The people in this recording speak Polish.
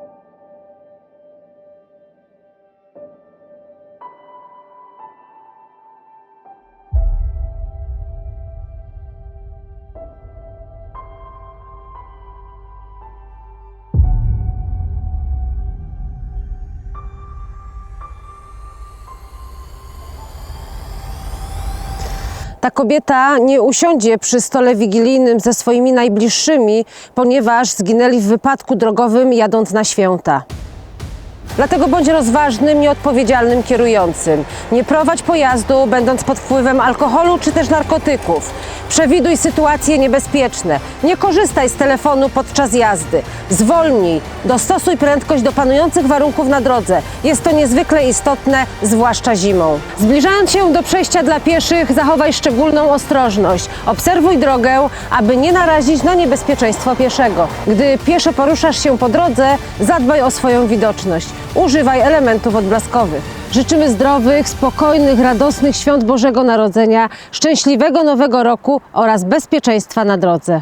thank you Ta kobieta nie usiądzie przy stole wigilijnym ze swoimi najbliższymi, ponieważ zginęli w wypadku drogowym jadąc na święta. Dlatego bądź rozważnym, nieodpowiedzialnym kierującym. Nie prowadź pojazdu, będąc pod wpływem alkoholu czy też narkotyków. Przewiduj sytuacje niebezpieczne. Nie korzystaj z telefonu podczas jazdy. Zwolnij, dostosuj prędkość do panujących warunków na drodze. Jest to niezwykle istotne, zwłaszcza zimą. Zbliżając się do przejścia dla pieszych, zachowaj szczególną ostrożność. Obserwuj drogę, aby nie narazić na niebezpieczeństwo pieszego. Gdy pieszo poruszasz się po drodze, zadbaj o swoją widoczność. Używaj elementów odblaskowych. Życzymy zdrowych, spokojnych, radosnych świąt Bożego Narodzenia, szczęśliwego Nowego Roku oraz bezpieczeństwa na drodze.